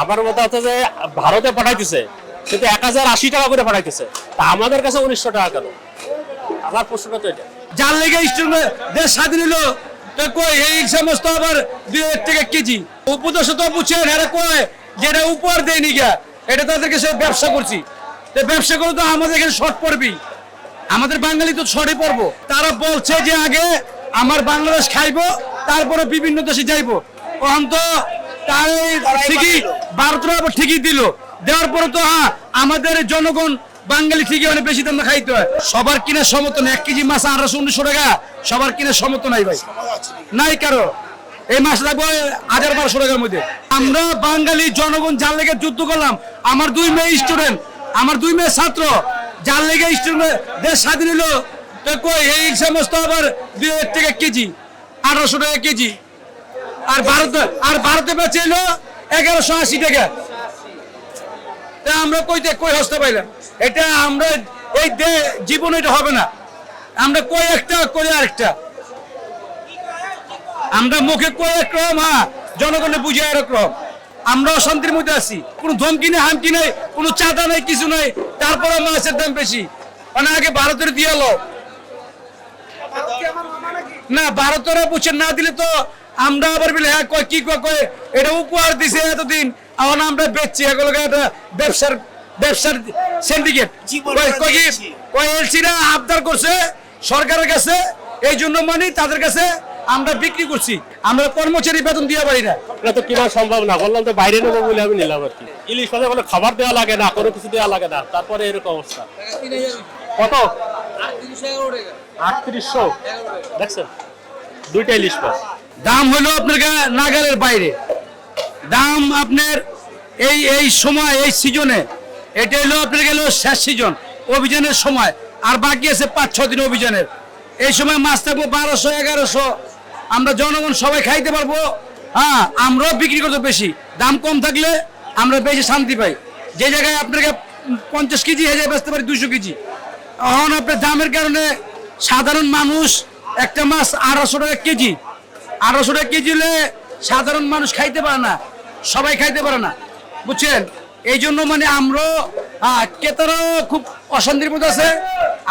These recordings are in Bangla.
আমার মতে হচ্ছে যে ভারতে পাঠাইতেছে, কিন্তু এক হাজার আশি টাকা করে পাঠাইতেছে। তা আমাদের কাছে উনিশশো টাকা কেন? আমার প্রশ্নটা তো এটা। যার লেগে দেশ স্বাধীন হলো কই এই সমস্ত আবার দুই হাজার টাকা কেজি। উপদেশ তো এরা কয় যে এটা উপহার দেয়নি গা এটা তাদেরকে সে ব্যবসা করছি। ব্যবসা করে তো আমাদের এখানে শর্ট পড়বি। আমাদের বাঙালি তো ছড়ে পড়ব। তারা বলছে যে আগে আমার বাংলাদেশ খাইবো, তারপরে বিভিন্ন দেশে যাইবো। তখন তো তার ঠিকই আবার ঠিকই দিল। দেওয়ার পরে তো হ্যাঁ আমাদের জনগণ বাঙালি ঠিকই অনেক বেশি দাম খাইতে হয়। সবার কিনা সমর্থন এক কেজি মাছ আঠারোশো উনিশশো টাকা সবার কিনা সমর্থন নাই ভাই। নাই কারও। এই মাছ লাগবে হাজার বারোশো টাকার মধ্যে। আমরা বাঙালি জনগণ যার লেগে যুদ্ধ করলাম আমার দুই মেয়ে স্টুডেন্ট আমার দুই মেয়ে ছাত্র যার লেগে স্টুডেন্ট দেশ স্বাধীন হলো তো কই এই সমস্ত আবার দুই হাজার টাকা কেজি আঠারোশো টাকা কেজি। আর ভারত আর ভারতে এগারোশো আশি টাকা। আমরা কইতে কই পাইলাম? এটা আমরা এই এটা হবে না। আমরা কই একটা আরেকটা। আমরা মুখে কই একরকম হ্যাঁ জনগণে বুঝে আমরা অশান্তির মধ্যে আছি। কোনো ধমকি নেই, হামকি নেই, কোনো চাঁদা নেই, কিছু নেই। তারপরে মাছের দাম বেশি। মানে আগে ভারতের দিয়ে না, ভারতের বুঝছেন না দিলে তো আমরা আবার বলে হ্যাঁ কয় কি কয় কয় এটা উপহার দিছে এতদিন। এখন আমরা বেচছি এগুলোকে একটা ব্যবসার ব্যবসার সিন্ডিকেট কয় এলসিরা আবদার করছে সরকারের কাছে এই জন্য মানে তাদের কাছে আমরা বিক্রি করছি। আমরা কর্মচারী বেতন দিয়ে পারি না। এটা তো কেনা সম্ভব না বললাম তো বাইরে নেব বলে আমি নিলাম আর কি। ইলিশ মাছে কোনো খাবার দেওয়া লাগে না কোনো কিছু দেওয়া লাগে না তারপরে এরকম অবস্থা। কত? আটত্রিশশো। দেখছেন? দুইটা ইলিশ মাছ। দাম হলো আপনার নাগালের বাইরে। দাম আপনার এই এই সময়, এই সিজনে, এটা হলো আপনার গেল শেষ সিজন, অভিযানের সময়। আর বাকি আছে পাঁচ ছ দিন অভিযানের। এই সময় মাছ থাকব বারোশো, এগারোশো। আমরা জনগণ সবাই খাইতে পারব। হ্যাঁ আমরাও বিক্রি করতে বেশি। দাম কম থাকলে আমরা বেশি শান্তি পাই। যে জায়গায় আপনাকে পঞ্চাশ কেজি যায়, বেচতে পারি দুশো কেজি। এখন আপনার দামের কারণে সাধারণ মানুষ একটা মাছ আড়াইশো টাকা কেজি আঠারোশো টাকা কেজি হলে সাধারণ মানুষ খাইতে পারে না, সবাই খাইতে পারে না। বুঝছেন? এই জন্য মানে আমরা ক্রেতারও খুব অশান্তির মধ্যে আছে।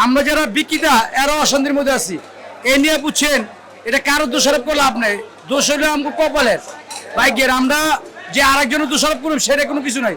আমরা যারা বিক্রিতা, এরাও অশান্তির মধ্যে আছি। এ নিয়ে বুঝছেন, এটা কারও দোষারোপ করে লাভ নেই। দোষ হলে আমাকে কপালের। বাইকের আমরা যে আরেকজনের দোষারোপ করুন সেটা কোনো কিছু নাই।